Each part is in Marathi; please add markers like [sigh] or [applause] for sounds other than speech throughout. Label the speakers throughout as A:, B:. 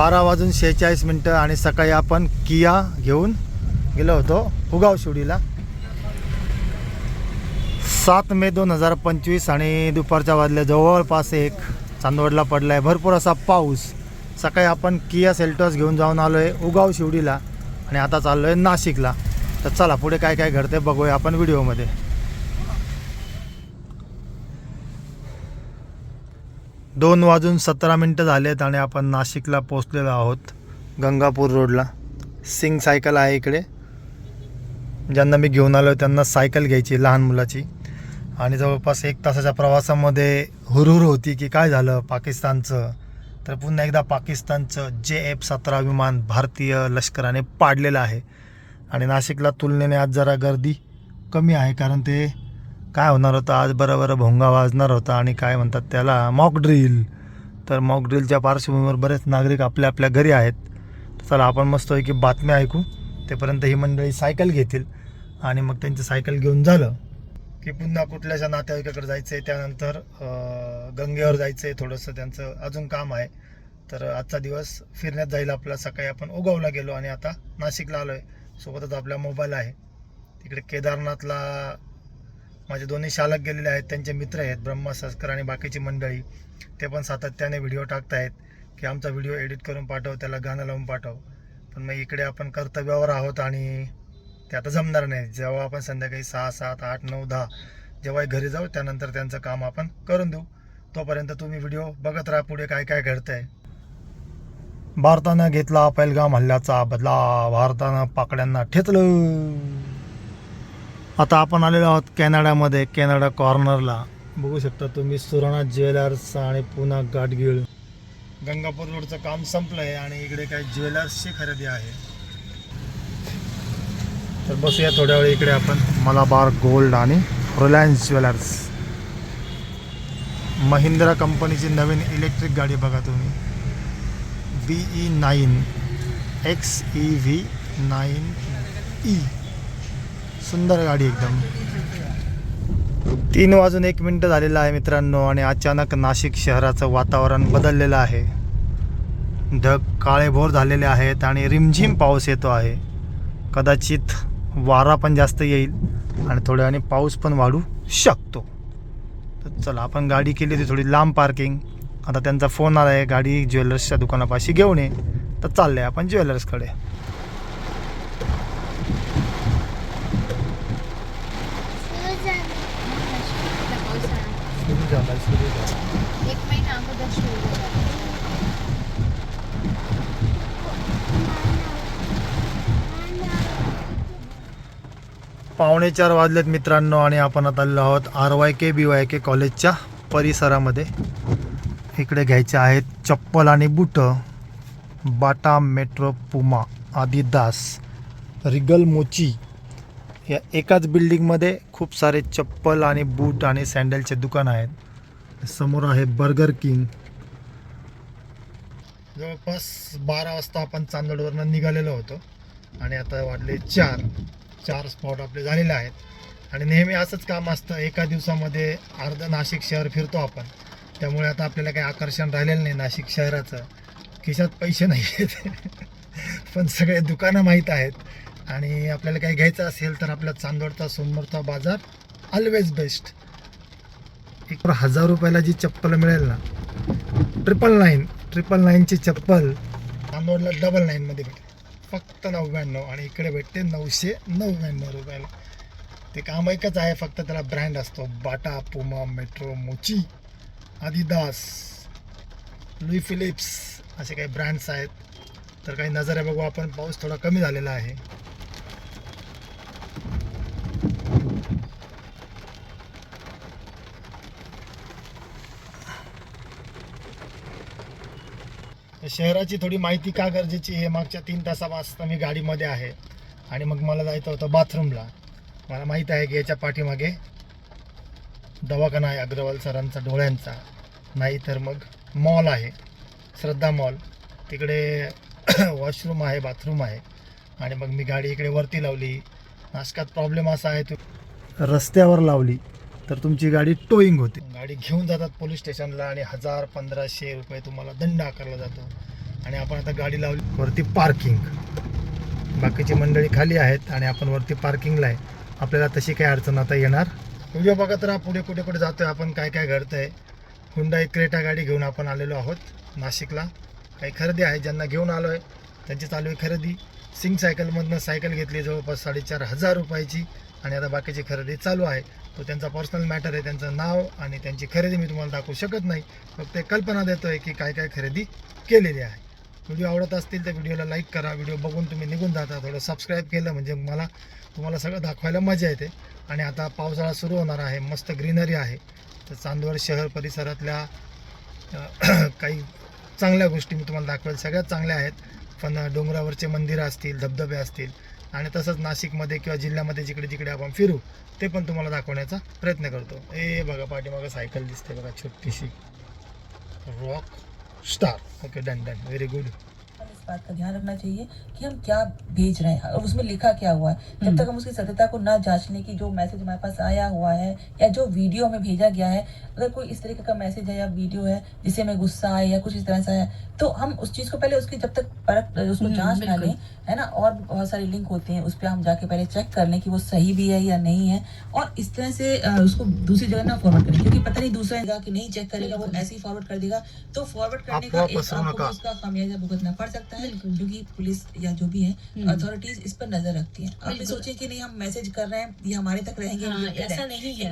A: बारा वाजून शेहेचाळीस मिनटं आणि सकाळी आपण किया घेऊन गेलो होतो उगाव शिवडीला. सात मे दोन हजार पंचवीस आणि दुपारच्या वाजल्या जवळपास एक चांदवडला पडला आहे भरपूर असा पाऊस. सकाळी आपण किया सेल्टॉस घेऊन जाऊन आलो आहे उगाव शिवडीला आणि आता चाललो आहे नाशिकला. तर चला पुढे काय काय घडते बघूया आपण व्हिडिओमध्ये. दोन वाजून सतरा मिनटं झालेत आणि आपण नाशिकला पोचलेलो आहोत. गंगापूर रोडला. सिंग सायकल आहे इकडे. ज्यांना मी घेऊन आलो त्यांना सायकल घ्यायची लहान मुलाची. आणि जवळपास एक तासाच्या प्रवासामध्ये हुरहुर होती की काय झालं पाकिस्तानचं. तर पुन्हा एकदा पाकिस्तानचं जे एफ सतरा विमान भारतीय लष्कराने पाडलेलं आहे. आणि नाशिकला तुलनेने आज जरा गर्दी कमी आहे कारण ते काय होणार होतं? आज बरोबर भोंगा वाजणार होता आणि काय म्हणतात त्याला? मॉक ड्रिल तर मॉक ड्रिलच्या पार्श्वभूमीवर बरेच नागरिक आपल्या आपल्या घरी आहेत. चला आपण मस्त की बातम्या ऐकू. तेपर्यंत ही मंडळी सायकल घेतील आणि मग त्यांची सायकल घेऊन झालं की पुन्हा कुठल्याशा नातेवाईकाकडे जायचं आहे त्यानंतर गंगेवर जायचं आहे थोडंसं त्यांचं अजून काम आहे. तर आजचा दिवस फिरण्यात जाईल आपला. सकाळी आपण उगवला गेलो आणि आता नाशिकला आलो आहे सोबतच आपला मोबाईल आहे. तिकडे केदारनाथला माझे दोन्ही शालक गेलेले आहेत त्यांचे मित्र आहेत ब्रह्मा सस्कर आणि बाकीची मंडळी. ते पण सातत्याने व्हिडिओ टाकतायत की आमचा व्हिडिओ एडिट करून पाठव त्याला गाणं लावून पाठव. पण मग इकडे आपण कर्तव्यावर आहोत आणि ते आता जमणार नाही. जेव्हा आपण संध्याकाळी सहा सात आठ नऊ दहा जेव्हा घरी जाऊ त्यानंतर त्यांचं काम आपण करून देऊ. तोपर्यंत तुम्ही व्हिडिओ बघत राहा पुढे काय काय घडतंय. भारतानं घेतला पैलगाम हल्ल्याचा बदला भारतानं पाकड्यांना ठेचलं. आता आपण आलेलो आहोत कॅनडामध्ये कॅनडा कॉर्नरला. बघू शकता तुम्ही सुरणा ज्वेलर्स आणि पुन्हा गाठगीळ गंगापूर रोडचं काम संपलं आहे आणि इकडे काही ज्वेलर्सची खरेदी आहे. तर बसूया थोड्या वेळ इकडे आपण. मलाबार गोल्ड आणि रिलायन्स ज्वेलर्स. महिंद्रा कंपनीची नवीन इलेक्ट्रिक गाडी बघा तुम्ही. B E nine X E V nine E. सुंदर गाडी एकदम. तीन वाजून एक मिनटं झालेलं आहे मित्रांनो आणि अचानक नाशिक शहराचं वातावरण बदललेलं आहे. ढग काळेभोर झालेले आहेत आणि रिमझिम पाऊस येतो आहे. कदाचित वारा पण जास्त येईल आणि थोड्या वेळाने पाऊस पण वाढू शकतो. तर चला आपण गाडी केली होती थोडी लांब पार्किंग. आता त्यांचा फोन आला आहे गाडी ज्वेलर्सच्या दुकानापाशी घेऊन ये. तर चाललं आहे आपण ज्वेलर्सकडे
B: सुरू झाली. पावसाळा.
A: सुरू झाला सुरू झाला
B: एक महिना अगोदर सुरू झाला.
A: पावणे चार वाजलेत मित्रांनो आणि आपण आता आलेलो आहोत R Y K B Y K कॉलेजच्या परिसरामध्ये इकडे घ्यायचे आहेत चप्पल आणि बुटं Bata Metro Puma Adidas Regal Mochi या एकाच बिल्डिंगमध्ये खूप सारे चप्पल आणि बूट आणि सँडलचे दुकान आहेत. समोर आहे बर्गर किंग जवळपास बारा वाजता आपण चांदोडवरनं निघालेलो होतो. आणि आता वाटले चार. चार स्पॉट आपले झालेले आहेत. आणि नेहमी असंच काम असतं. एका दिवसामध्ये अर्ध नाशिक शहर फिरतो आपण. त्यामुळे आता आपल्याला काही आकर्षण राहिलेलं नाही नाशिक शहराचं. खिशात पैसे नाही आहेत [laughs] पण सगळे दुकानं माहीत आहेत. आणि आपल्याला काही घ्यायचं असेल तर आपला चांदोडचा सोमवारचा बाजार ऑलवेज बेस्ट एक हजार रुपयाला जी चप्पल मिळेल ना ट्रिपल नाईन ट्रिपल नाईनची चप्पल चांदोडला डबल नाईनमध्ये भेटेल. फक्त नव्याण्णव आणि इकडे भेटते नऊशे नव्याण्णव रुपयाला. ते काम एकच आहे फक्त त्याला ब्रँड असतो. बाटा पुमा मेट्रो मोची आदिदास लुई फिलिप्स असे काही ब्रँड्स आहेत. तर काही नजर बघू आपण पाऊस थोडा कमी झालेला आहे. शहराची थोडी माहिती का गरजेची हे मागच्या तीन तासापासून मी गाडीमध्ये आहे. आणि मग मला जायचं होतं बाथरूमला. मला माहीत आहे की याच्या पाठीमागे दवाखाना आहे अग्रवाल सरांचा डोळ्यांचा. नाही तर मग मॉल आहे. श्रद्धा मॉल. तिकडे [clears throat] वॉशरूम आहे बाथरूम आहे. आणि मग मी गाडी इकडे वरती लावली. नाशकात प्रॉब्लेम असा आहे तो. रस्त्यावर लावली. तर तुमची गाडी टोईंग होते. गाडी घेऊन जातात पोलीस स्टेशनला आणि हजार पंधराशे रुपये तुम्हाला दंड आकारला जातो. आणि आपण आता गाडी लावली. वरती पार्किंग बाकीची मंडळी खाली आहेत आणि आपण वरती पार्किंगला आहे. आपल्याला तशी काही अडचण आता येणार व्हिडिओ बघत राहा पुढे कुठे कुठे जातोय आपण काय काय घडतंय. हुंडाई क्रेटा गाडी घेऊन आपण आलेलो आहोत नाशिकला. काही खरेदी आहे ज्यांना घेऊन आलो आहे त्यांची चालू आहे खरेदी. सिंग सायकलमधनं सायकल घेतली जवळपास साडेचार हजार रुपयाची. आणि आता बाकीची खरेदी चालू आहे. तो त्यांचा पर्सनल मॅटर आहे त्यांचं नाव आणि त्यांची खरेदी मी तुम्हाला दाखवू शकत नाही. फक्त कल्पना देतो आहे की काय काय खरेदी केलेली आहे. व्हिडिओ आवडत असतील तर व्हिडिओला लाईक करा. व्हिडिओ बघून तुम्ही निघून जाता. थोडं सबस्क्राईब केलं म्हणजे मला तुम्हाला सगळं दाखवायला मजा येते. आणि आता पावसाळा सुरू होणार आहे. मस्त ग्रीनरी आहे. तर चांदवड शहर परिसरातल्या [clears throat] काही चांगल्या गोष्टी मी तुम्हाला दाखवेल. सगळ्यात चांगल्या आहेत. पण डोंगरावरचे मंदिरं असतील धबधबे असतील आणि तसंच नाशिकमध्ये किंवा जिल्ह्यामध्ये जिकडे जिकडे आपण फिरू ते पण तुम्हाला दाखवण्याचा प्रयत्न करतो. ए बघा पाठीमागं सायकल दिसते बघा छोटीशी. Rock star okay done done very good
C: बात का ध्यान रखना चाहिए कि हम क्या भेज रहे हैं। और उसमें लिखा क्या हुआ है? जब तक हम उसकी सत्यता को ना जांचने की जो मैसेज हमारे पास आया हुआ है या जो वीडियो हमें भेजा गया है अगर कोई इस तरीके का मैसेज है या वीडियो है जिससे हमें गुस्सा आए या कुछ इस तरह से आया तो हम उस चीज़ को पहले उसकी जब तक परख उसको
D: हम्म,
C: जाँच ना लें है ना? और बहुत सारे लिंक होते हैं उस पर हम जाके पहले चेक कर लें कि वो सही भी है या नहीं है। और इस तरह से उसको दूसरी जगह ना फॉरवर्ड करें क्योंकि पता नहीं दूसरा जगह कि नहीं चेक करेगा वो ऐसे ही फॉरवर्ड कर देगा। तो फॉरवर्ड करने का एक आपको उसका खामियाजा भुगतना पड़ सकता है। क्योंकि पुलिस या जो भी है
D: हम्म।
C: अथॉरिटीज इस पर नज़र रखती हैं आपने
D: बिल्कुल।
C: सोचे कि नहीं हम मैसेज कर रहे हैं ये हमारे तक रहेंगे
D: हाँ, ऐसा
C: है।
D: नहीं है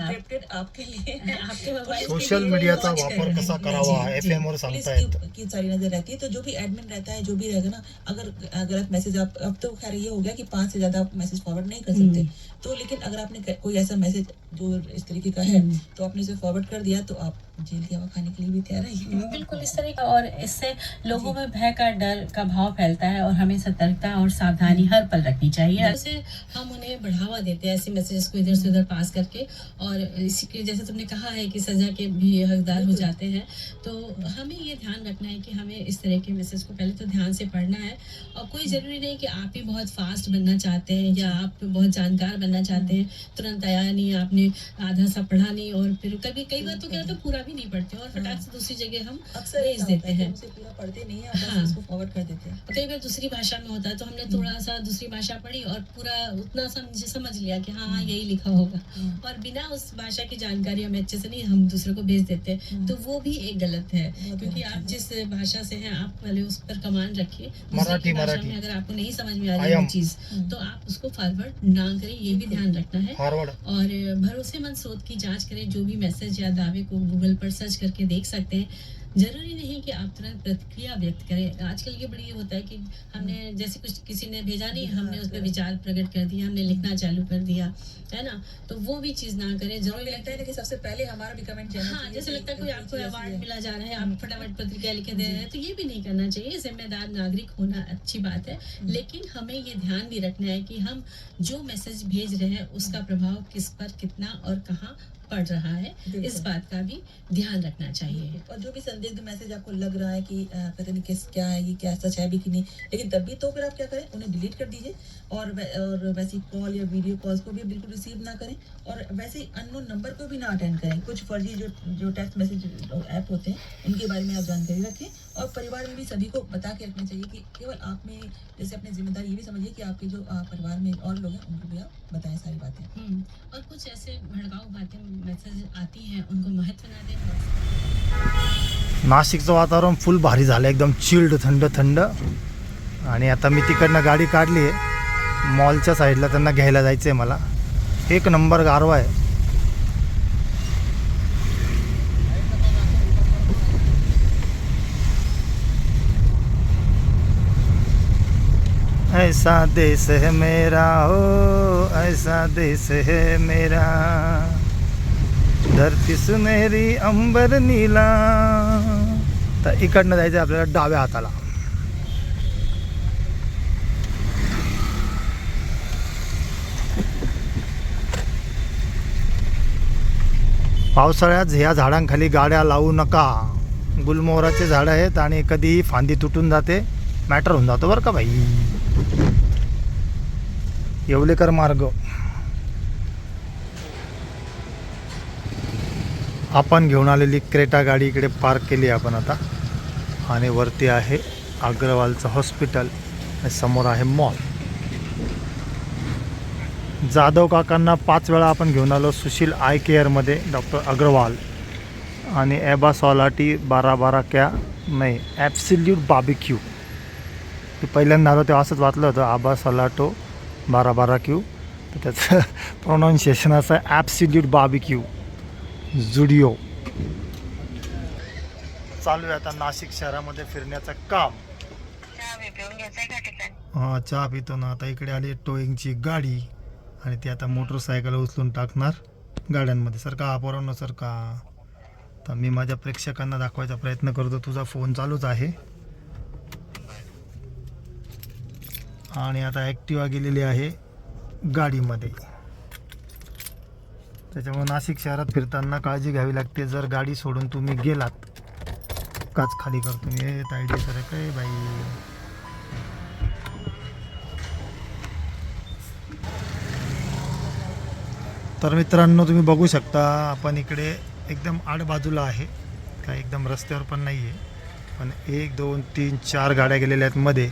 C: आपके लिए [laughs]
D: आपके मोबाइल
A: सोशल मीडियाचा
D: watch
A: वापर
D: करें।
A: कसा करावा
C: जी,
A: एफ़
C: जी।
A: एम वर
C: पुलिस की, की सारी नज़र रहती है तो जो भी एडमिन रहता है जो भी रहेगा ना अगर गलत मैसेज आप अब तो खैर ये हो गया कि पाँच से ज़्यादा आप मैसेज फॉरवर्ड नहीं कर सकते
D: हम्म।
C: तो लेकिन अगर आपने कोई ऐसा मैसेज जो इस तरीके का है
D: हम्म।
C: तो आपने उसे फॉरवर्ड कर दिया तो आप जेल की हवा खाने के लिए भी तैयार है
D: बिल्कुल इस तरह का और इससे लोगों में भय का डर का भाव फैलता है और हमें सतर्कता और सावधानी हर पल रखनी चाहिए।
E: से हम उन्हें बढ़ावा देते हैं ऐसे मैसेजेस को इधर से उधर पास करके। और इसी के जैसे तुमने कहा है कि सजा के भी हकदार हो जाते हैं तो हमें ये ध्यान रखना है कि हमें इस तरह के मैसेज को पहले तो ध्यान से पढ़ना है। और कोई ज़रूरी नहीं कि आप ही बहुत फास्ट बनना चाहते हैं या आप बहुत जानकार बनना चाहते हैं। तुरंत आया नहीं आपने आधा सा पढ़ा नहीं और फिर कभी कई बार तो क्या होता है पूरा भी नहीं पढ़ते और फटाक से दूसरी जगह हम
C: अक्सर
E: भेज देते
C: है
E: हैं
C: उसे पूरा पढ़ते नहीं है
E: हाँ।
C: उसको फॉरवर्ड कर देते हैं
E: कई बार दूसरी भाषा में होता है तो हमने थोड़ा सा दूसरी भाषा पढ़ी और पूरा उतना समझ समझ लिया कि हाँ हाँ यही लिखा होगा
C: हम्म।
E: और बिना उस भाषा की जानकारी हमें अच्छे से नहीं हम दूसरे को भेज देते हैं
C: हम्म।
E: तो वो भी एक गलत है
C: बहुत
E: क्योंकि आप जिस भाषा से हैं आप पहले उस पर कमान रखिए
A: मराठी, मराठी।
E: में अगर आपको नहीं समझ में आ रही
A: am.
E: चीज़
C: हम्म।
E: तो आप उसको फॉरवर्ड ना करें ये भी ध्यान रखना है और भरोसेमंद स्रोत की जाँच करें जो भी मैसेज या दावे को गूगल पर सर्च करके देख सकते हैं। ज़रूरी नहीं कि आप तुरंत प्रतिक्रिया व्यक्त करें। आजकल ये बड़ी ये होता है कि हमने जैसे कुछ किसी ने भेजा नहीं हमने उस पर विचार प्रकट कर दिया हमने लिखना चालू कर दिया है ना? तो वो भी चीज़ ना करें। ज़रूरी
C: लगता है कि सबसे पहले हमारा भी कमेंट
E: हाँ जैसे लगता है कोई आपको अवार्ड मिला जा रहा है आप फटाफट प्रतिक्रिया लिखे दे रहे हैं तो ये भी नहीं करना चाहिए। जिम्मेदार नागरिक होना अच्छी बात है। लेकिन हमें ये ध्यान भी रखना है कि हम जो मैसेज भेज रहे हैं उसका प्रभाव किस पर कितना और कहाँ पड़ रहा है इस बात का भी ध्यान रखना चाहिए।
C: और जो भी संदिग्ध मैसेज आपको लग रहा है कि पता नहीं किस क्या है ये क्या सच है भी कि नहीं लेकिन तब भी तो फिर आप क्या करें उन्हें डिलीट कर दीजिए और वै, और वैसी कॉल या वीडियो कॉल्स को भी बिल्कुल रिसीव ना करें और वैसे ही अननोन नंबर को भी ना अटेंड करें। कुछ फर्जी जो जो टेक्स्ट मैसेज ऐप होते हैं उनके बारे में आप जानकारी रखें और परिवार में भी सभी को बता के रखना चाहिए कि केवल आप में जैसे अपनी जिम्मेदारी ये भी समझिए कि आपके जो परिवार में और लोग हैं उनको भी आप बताएं सारी बातें।
E: हम्म, और कुछ ऐसे भड़काऊ बातें मैसेज आती हैं उनको महत्त्व ना दें
A: नाशिकचं वातावरण फुल भारी झालं एकदम चिल्ड थंड थंड. आणि आता मी तिकडनं गाडी काढली आहे. मॉलच्या साईडला त्यांना घ्यायला जायचं आहे मला. एक नंबर गारवा आहे. ऐसा देश है मेरा हो ऐसा देश है मेरा। धरती सुनेरी अंबर नीला। तर इकडनं जायचं आहे आपल्याला डाव्या हाताला. पावसाळ्यात ह्या झाडांखाली गाड्या लावू नका. गुलमोहराचे झाडं आहेत आणि कधीही फांदी तुटून जाते. मॅटर होऊन जातो बरं का भाई? येवलेकर मार्ग. आपण घेऊन आलेली क्रेटा गाडी इकडे पार्क केली आपण आता. आणि वरती आहे अग्रवालचं हॉस्पिटल आणि समोर आहे मॉल. जाधव काकांना पाच वेळा आपण घेऊन आलो सुशील आय केअरमध्ये डॉक्टर अग्रवाल. आणि ॲबा सॉलाटी बारा बारा क्या नाही ॲप्सिल्यूट बाबिक्यू ते पहिल्यांदा आलो तेव्हा असंच वाचलं होतं आबा सलाटो बारा बारा क्यू. तर त्याचं [laughs] प्रोनाऊन्सिएशन असं आहे ॲब्सिल्यूट बाबिक्यू जुडिओ. चालू आहे आता नाशिक शहरामध्ये फिरण्याचं काम. हा चहा पितो ना आता इकडे आली टोईंगची गाडी आणि ती आता मोटरसायकल उचलून टाकणार गाड्यांमध्ये. सर का पोरांनो सर का? तर मी माझ्या प्रेक्षकांना दाखवायचा प्रयत्न करतो. तुझा फोन चालूच आहे. आणि आता ॲक्टिवा गेलेली आहे गाडीमध्ये. त्याच्यामुळे नाशिक शहरात फिरताना काळजी घ्यावी लागते. जर गाडी सोडून तुम्ही गेलात काच खाली करतो मी हे तायडी सर काय बाई. तर मित्रांनो तुम्ही बघू शकता आपण इकडे एकदम आड बाजूला आहे. काय एकदम रस्त्यावर पण नाही आहे पण एक दोन तीन चार गाड्या गेलेल्या आहेत मध्ये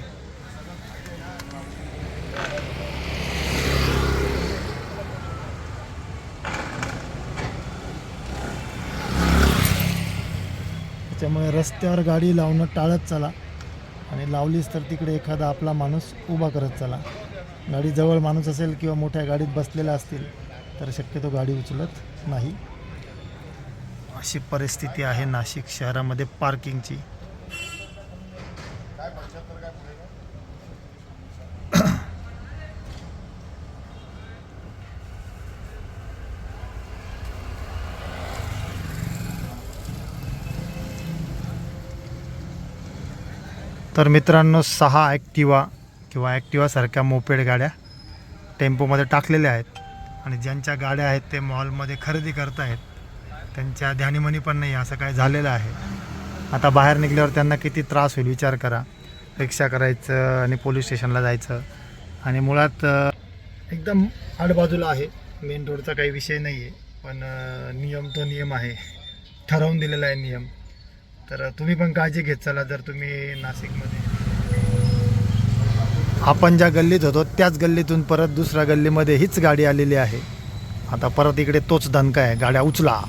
A: त्याच्यामुळे रस्त्यावर गाडी लावणं टाळत चला. आणि लावलीच तर तिकडे एखादा आपला माणूस उभा करत चला. गाडी जवळ माणूस असेल किंवा मोठ्या गाडीत बसलेला असतील तर शक्यतो गाडी उचलत नाही. अशी परिस्थिती आहे नाशिक शहरामध्ये पार्किंगची तर मित्रांनो सहा ॲक्टिवा किंवा ॲक्टिवासारख्या मोपेड गाड्या टेम्पोमध्ये टाकलेल्या आहेत. आणि ज्यांच्या गाड्या आहेत ते मॉलमध्ये खरेदी करत आहेत त्यांच्या ध्यानीमनी पण नाही असं काय झालेलं आहे. आता बाहेर निघल्यावर त्यांना किती त्रास होईल विचार करा. रिक्षा करायचं आणि पोलीस स्टेशनला जायचं. आणि मुळात एकदम आडबाजूला आहे. मेन रोडचा काही विषय नाही आहे पण नियम तो नियम आहे. ठरवून दिलेला आहे नियम. तर तुम्ही पण काळजी घेत चला जर तुम्ही नाशिकमध्ये. आपण ज्या गल्लीत होतो त्याच गल्लीतून परत दुसऱ्या गल्लीमध्ये हीच गाडी आलेली आहे. आता परत इकडे तोच दणका आहे गाड्या उचला.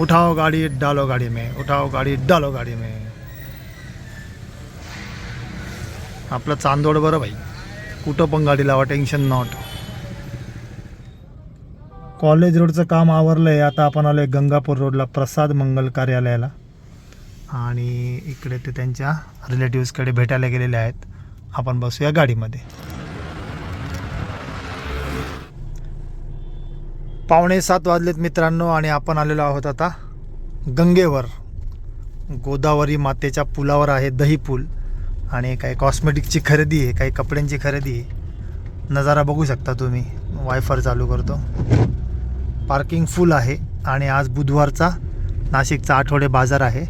A: उठाओ गाडी डालो गाडी में उठाओ गाडी डालो गाडी में. आपलं चांदोड बरं भाई. कुठं पण गाडी लावा टेन्शन नॉट कॉलेज रोडचं काम आवरलं आहे आता आपण आलो आहे गंगापूर रोडला प्रसाद मंगल कार्यालयाला. आणि इकडे ते त्यांच्या रिलेटिव्सकडे भेटायला गेलेले आहेत. आपण बसूया गाडीमध्ये. पावणे सात वाजलेत मित्रांनो आणि आपण आलेलो आहोत आता गंगेवर. गोदावरी मातेच्या पुलावर आहे दही पूल. आणि काही कॉस्मेटिकची खरेदी आहे काही कपड्यांची खरेदी आहे. नजारा बघू शकता तुम्ही. वायफाय चालू करतो. पार्किंग फुल आहे आणि आज बुधवारचा नाशिकचा आठवडे बाजार आहे.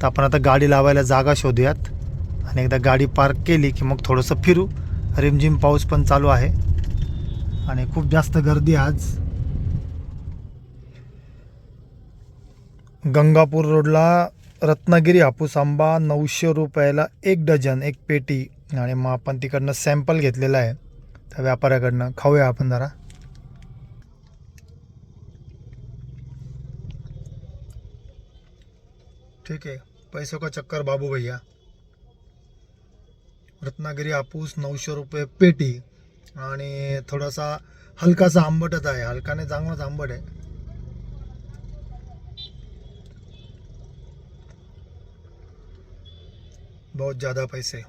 A: तर आपण आता गाडी लावायला जागा शोधूयात आणि एकदा गाडी पार्क केली की मग थोडंसं फिरू. रिमझिम पाऊस पण चालू आहे आणि खूप जास्त गर्दी आहे आज. गंगापूर रोडला रत्नागिरी हापूस आंबा नऊशे रुपयाला एक डझन एक पेटी आणि मग आपण तिकडनं सॅम्पल घेतलेला आहे. त्या व्यापाऱ्याकडनं खाऊया आपण जरा. ठीक आहे. पैसों का चक्कर बाबू भैया? रत्नागिरी हापूस नऊशे रुपये पेटी आणि थोडासा हलकासा आंबटच आहे. हलकाने चांगलाच आंबट आहे. बहुत ज़्यादा पैसे.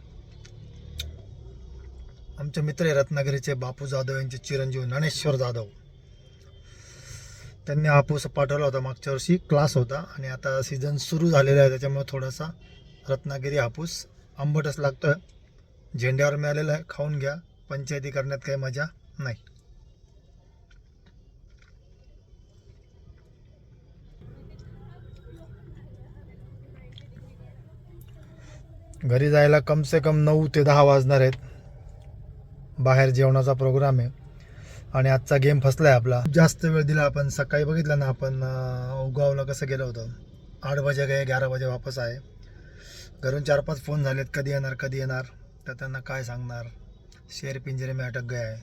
A: आमचे मित्र आहे रत्नागिरीचे बापू जाधव यांचे चिरंजीव ज्ञानेश्वर जाधव. त्यांनी हापूस पाठवला होता. मागच्या वर्षी क्लास होता आणि आता सीझन सुरू झालेला आहे. त्याच्यामुळे थोडासा रत्नागिरी हापूस आंबटच लागतोय. झेंड्यावर मिळालेला आहे. खाऊन घ्या. पंचायती करण्यात काही मजा नाही. घरी जायला कम से कम नऊ ते दहा वाजणार आहेत. बाहेर जेवणाचा प्रोग्राम आहे. आणि आजचा गेम फसलाय आहे आपला. जास्त वेळ दिला आपण सकाळी बघितलं ना आपण उगावला कसं गेलो होतो. आठ वाजे गए ग्यारा वाजे वापस आहे. घरून चार पाच फोन झालेत कधी येणार कधी येणार तर त्यांना काय सांगणार? शेर पिंजरे में अटक गया आहे.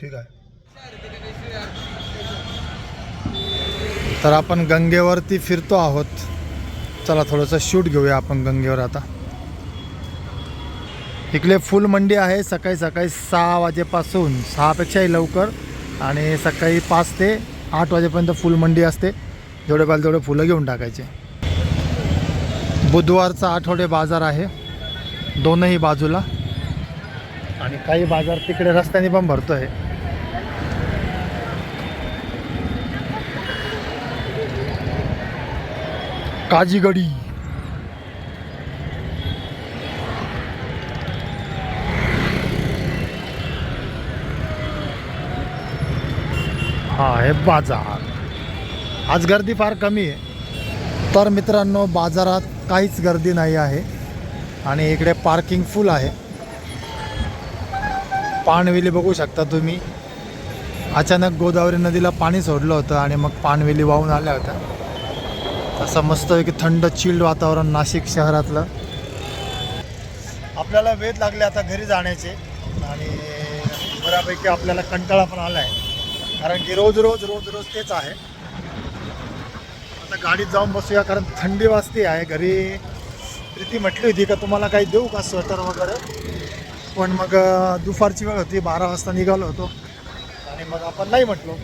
A: ठीक आहे. तर आपण गंगेवरती फिरतो आहोत. चला थोडंसं शूट घेऊया आपण गंगेवर आता. इकडे फुल मंडी आहे. सकाळी सकाळी सहा वाजेपासून सहापेक्षाही लवकर आणि सकाळी पाच ते आठ वाजेपर्यंत फुल मंडी असते. जेवढे पाहिजे तेवढे फुलं घेऊन टाकायचे. बुधवारचा आठवडे बाजार आहे. दोनही बाजूला. आणि काही बाजार तिकडे रस्त्याने पण भरतो आहे काजीगडी. हा आहे बाजार. आज गर्दी फार कमी आहे. तर मित्रांनो बाजारात काहीच गर्दी नाही आहे. आणि इकडे पार्किंग फुल आहे. पाणवेली बघू शकता तुम्ही. अचानक गोदावरी नदीला पाणी सोडलं होतं आणि मग पाणवेली वाहून आल्या होत्या. असं की थंड चिल्ड वातावरण नाशिक शहरातलं. आपल्याला वेध लागले आता घरी जाण्याचे. आणि बऱ्यापैकी आपल्याला कंटाळा पण आला आहे कारण की रोज रोज रोज रोज तेच आहे. आता गाडीत जाऊन बसूया कारण थंडी वाजते आहे. घरी प्रीती म्हटली होती का तुम्हाला काही देऊ का स्वेटर वगैरे? पण मग दुपारची वेळ होती बारा वाजता निघालो होतो. आणि मग आपण नाही म्हटलो.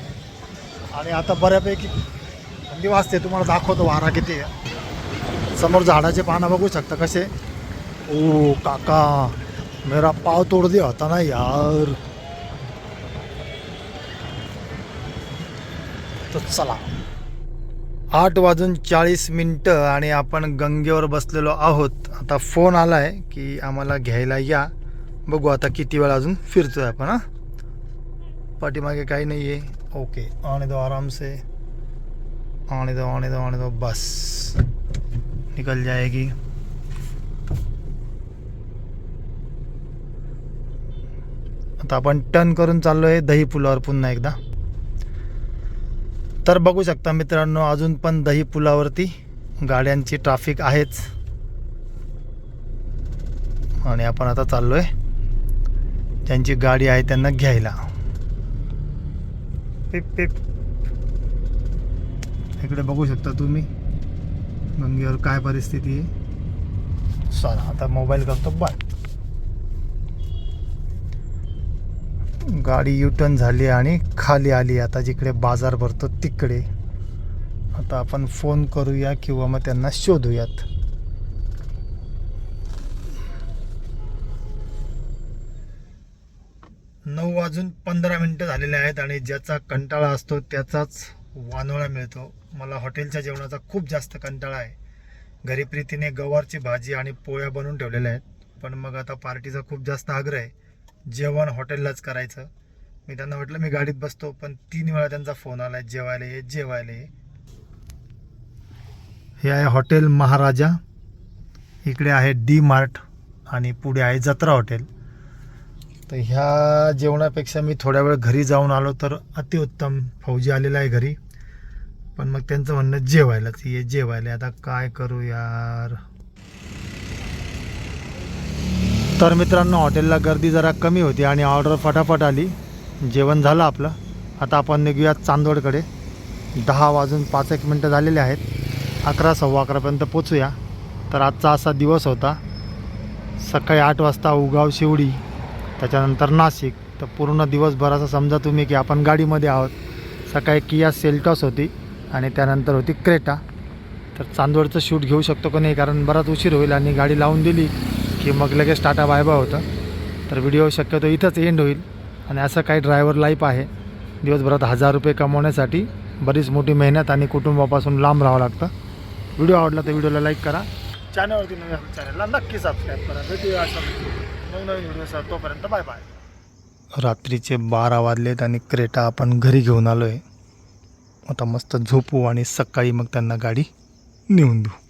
A: आणि आता बऱ्यापैकी थंडी वाजते तुम्हाला दाखवतो वारा किती आहे. समोर झाडाचे पानं बघू शकता कसे. ओ काका मेरा पाव तोड दिया होता ना यार. चला. आठ वाजून चाळीस मिनटं आणि आपण गंगेवर बसलेलो आहोत. आता फोन आला आहे की आम्हाला घ्यायला या. बघू आता किती वेळ अजून फिरतोय आपण हां? पाठीमागे काही नाही आहे ओके आणि दो आराम से आने दो आणि दो आणि दो बस. निकल जाएगी. आता आपण टर्न करून चाललो आहे दही पुलावर पुन्हा एकदा. तर बघू शकता मित्रांनो अजून पण दही पुलावरती गाड्यांची ट्राफिक आहेच. आणि आपण आता चाललो आहे ज्यांची गाडी आहे त्यांना घ्यायला. पिप पिप. इकडे बघू शकता तुम्ही. गंगेवर काय परिस्थिती आहे. चला आता मोबाईल करतो. बाय गाडी युटर्न झाली आणि खाली आली. आता जिकडे बाजार भरतो तिकडे. आता आपण फोन करूया किंवा मग त्यांना शोधूयात. नऊ वाजून पंधरा मिनटं झालेले आहेत आणि ज्याचा कंटाळा असतो त्याचाच वानोळा मिळतो. मला हॉटेलच्या जेवणाचा खूप जास्त कंटाळा आहे. घरी प्रीतीने गवारची भाजी आणि पोळ्या बनवून ठेवलेल्या आहेत. पण मग आता पार्टीचा खूप जास्त आग्रह आहे. जेवण हॉटेललाच करायचं. मी त्यांना म्हटलं मी गाडीत बसतो पण तीन वेळा त्यांचा फोन आला आहे जेवायला ये जेवायला ये. हे आहे हॉटेल महाराजा. इकडे आहे डी मार्ट आणि पुढे आहे जत्रा हॉटेल. तर ह्या जेवणापेक्षा मी थोड्या वेळ घरी जाऊन आलो तर अतिउत्तम. फौजी आलेला आहे घरी. पण मग त्यांचं म्हणणं जेवायलाच ये जेवायला आता काय करू यार? तर मित्रांनो हॉटेलला गर्दी जरा कमी होती आणि ऑर्डर फटाफट आली. जेवण झालं आपलं. आता आपण निघूयात चांदवडकडे. दहा वाजून पाच एक मिनटं झालेले आहेत. अकरा सव्वा अकरापर्यंत पोचूया. तर आजचा असा दिवस होता. सकाळी आठ वाजता उगाव शिवडी त्याच्यानंतर नाशिक. तर पूर्ण दिवसभराचा समजा तुम्ही की आपण गाडीमध्ये आहोत. सकाळी किया सेल्टॉस होती आणि त्यानंतर होती क्रेटा. तर चांदवडचं शूट घेऊ शकतो का नाही? कारण बराच उशीर होईल आणि गाडी लावून दिली. की मग लगेच टाटा बायबा होतं. तर व्हिडिओ शक्यतो इथंच एंड होईल. आणि असं काही ड्रायव्हर लाईफ आहे. दिवसभरात हजार रुपये कमवण्यासाठी बरीच मोठी मेहनत आणि कुटुंबापासून लांब राहावं लागतं. व्हिडिओ आवडला तर व्हिडिओला लाईक करा. चॅनलवरती नवीन चॅनलला नक्की सबस्क्राईब करा. भेटूया अशा नवीन नवीन व्हिडिओ तोपर्यंत बाय बाय रात्रीचे बारा वाजलेत आणि क्रेटा आपण घरी घेऊन आलो आहे आता मस्त झोपू आणि सकाळी मग त्यांना गाडी नेऊन देऊ.